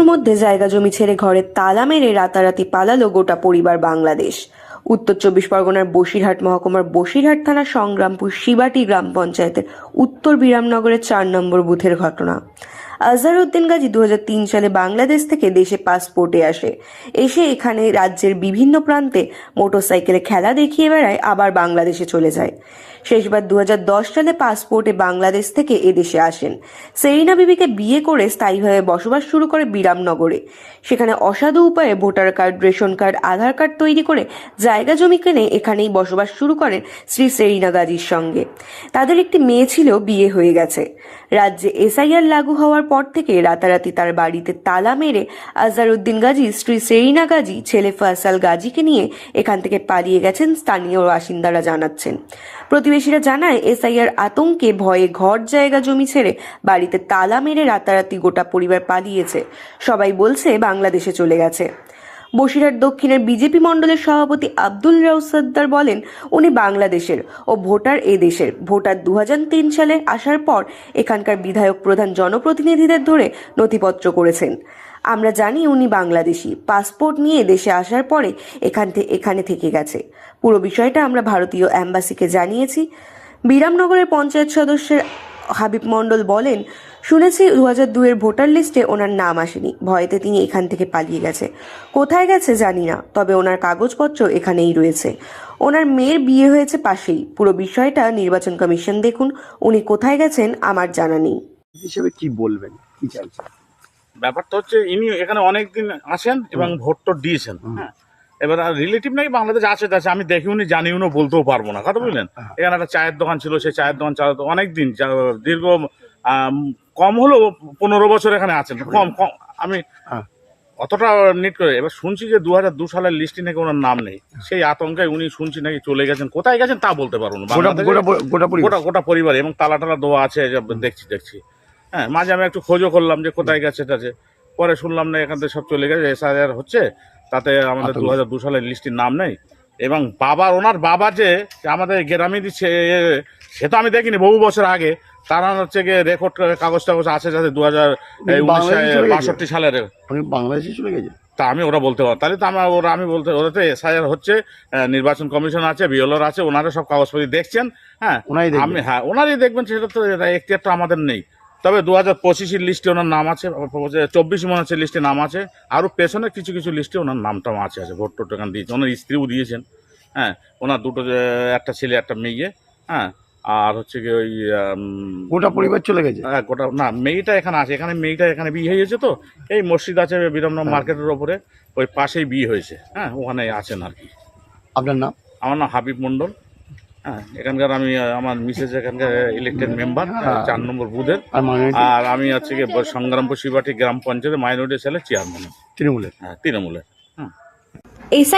দুটোর মধ্যে জায়গা জমি ছেড়ে ঘরে তালা মেরে রাতারাতি পালালো গোটা পরিবার বাংলাদেশ। উত্তর চব্বিশ পরগনার বসিরহাট মহকুমার বসিরহাট থানা সংগ্রামপুর শিবাটি গ্রাম পঞ্চায়েতের উত্তর বিরামনগরের চার নম্বর বুথের ঘটনা। আজহারউদ্দিন গাজী দু হাজার তিন সালে বাংলাদেশ থেকে দেশে পাসপোর্টে আসে। এসে এখানে রাজ্যের বিভিন্ন প্রান্তে মোটরসাইকেলে খেলা দেখিয়ে বেড়ায়, আবার বাংলাদেশে চলে যায়। শেষবার দু হাজার দশ সালে পাসপোর্টে বাংলাদেশ থেকে এদেশে আসেন। সেরিনা বিবিকে বিয়ে করে স্থায়ীভাবে বসবাস শুরু করে বিরামনগরে। সেখানে অসাধু উপায়ে voter card, ration card, Aadhaar card তৈরি করে জায়গা জমি কেনে এখানেই বসবাস শুরু করেন শ্রী সেরিনা গাজীর সঙ্গে। তাদের একটি মেয়ে ছিল, বিয়ে হয়ে গেছে। রাজ্যে এসআইআর লাগু হওয়ার পর থেকে রাতারাতি তার বাড়িতে তালা মেরে আজহারউদ্দিন গাজী স্ত্রী সেরিনা গাজী, ছেলে ফয়সাল গাজীকে নিয়ে এখান থেকে পালিয়ে গেছেন স্থানীয় বাসিন্দারা জানাচ্ছেন। প্রতিবেশীরা জানায়, এসআইআর আতঙ্কে ভয়ে ঘর জায়গা জমি ছেড়ে বাড়িতে তালা মেরে রাতারাতি গোটা পরিবার পালিয়েছে। সবাই বলছে, বাংলাদেশে চলে গেছে। বসিরহাট দক্ষিণের বিজেপি মণ্ডলের সভাপতি আব্দুল রাউস সর্দার বলেন, উনি বাংলাদেশের ও ভোটার এ দেশের। ভোটার দু হাজার তিন সালে আসার পর এখানকার বিধায়ক প্রধান জনপ্রতিনিধিদের ধরে নথিপত্র করেছেন। আমরা জানি উনি বাংলাদেশি। পাসপোর্ট নিয়ে দেশে আসার পরে এখান থেকে এখানে থেকে গেছে। পুরো বিষয়টা আমরা ভারতীয় অ্যাম্বাসিকে জানিয়েছি। বিরামনগরের পঞ্চায়েত সদস্যের হাবিব মণ্ডল বলেন শুনেছি দু হাজার দুয়ের ভোটার লিস্টে ওনার নাম আসেনি। ভয়েতে তিনি এখান থেকে পালিয়ে গেছে। কোথায় গেছে জানি না তবে ওনার কাগজপত্র এখানেই রয়েছে। ওনার মেয়ের বিয়ে হয়েছে পাশেই। পুরো বিষয়টা নির্বাচন কমিশন দেখুন উনি কোথায় গেছেন আমার জানা নেই। হিসেবে কি বলবেন? কি চাইছেন? ব্যাপারটা হচ্ছে ইনি এখানে অনেকদিন আসেন এবং ভোট টোট দিয়েছেন। হ্যাঁ। এবার রিলেটিভ নাকি বাংলাদেশ আছে আছে আমি দেখি উনি জানি উনি বলতেও পারব না। কথা বুঝলেন? এখানে একটা চায়ের দোকান ছিল সেই চায়ের দোকান চালাতো অনেক দিন দীর্ঘ কম হলেও পনেরো বছর এখানে আছেন। কম কম আমি হ্যাঁ। অতটা নিট করে এবার শুনছি যে দু হাজার দু সালের লিস্টে নাকি ওনার নাম নেই। সেই আতঙ্কে উনি শুনছি নাকি চলে গেছেন। কোথায় গেছেন তা বলতে পারব না। গোটা গোটা পরিবার গোটা গোটা পরিবার এবং তালা টালা দেওয়া আছে দেখছি দেখছি। হ্যাঁ মাঝে আমি একটু খোঁজও করলাম যে কোথায় গেছে টাছে পরে শুনলাম না এখান থেকে সব চলে গেছে এসআইআর হচ্ছে তাতে আমাদের দু হাজার দু সালের লিস্টির নাম নেই। এবং বাবার ওনার বাবা যে আমাদের গ্রামে দিচ্ছে সে তো আমি দেখিনি বহু বছর আগে। তারা হচ্ছে গিয়ে রেকর্ড কাগজ টাগজ আছে যাতে দু হাজার? বাষট্টি সালের। বাংলাদেশে চলে গেছে? তা আমি ওরা বলতে পারব তাহলে তো আমার ওরা আমি বলতে ওরা তো এসআইআর হচ্ছে নির্বাচন কমিশন আছে বিএলওর আছে ওনারা সব কাগজপত্র দেখছেন হ্যাঁ? আমি হ্যাঁ ওনারই দেখবেন সেটা তো এখতিয়ারটা আমাদের নেই। তবে দু হাজার পঁচিশের লিস্টে ওনার নাম আছে চব্বিশ মনে হচ্ছে লিস্টে নাম আছে। আরও পেছনে কিছু কিছু লিস্টে ওনার নামটাও আছে আছে। ভোট টোট এখানে দিয়েছে ওনার স্ত্রীও দিয়েছেন হ্যাঁ। ওনার দুটো একটা ছেলে একটা মেয়ে হ্যাঁ। আর হচ্ছে কি ওই গোটা পরিবার চলে গেছে? হ্যাঁ গোটা না মেয়েটা এখানে আছে। এখানে মেয়েটা এখানে বিয়ে হয়েছে তো? এই মসজিদ আছে বিরামনগর মার্কেটের ওপরে ওই পাশেই বিয়ে হয়েছে হ্যাঁ। ওখানে আছেন আর কি। আপনার নাম? আমার নাম হাবিব মণ্ডল। হ্যাঁ এখানকার আমি আমার মিসেস এখানকার ইলেকটেড মেম্বার হ্যাঁ। চার নম্বর বুধের আর আমি হচ্ছে কি সংগ্রামপুর শিবাটি গ্রাম পঞ্চায়েতের মাইনরিটি সেলের চেয়ারম্যান তৃণমূলের। হ্যাঁ তৃণমূলের।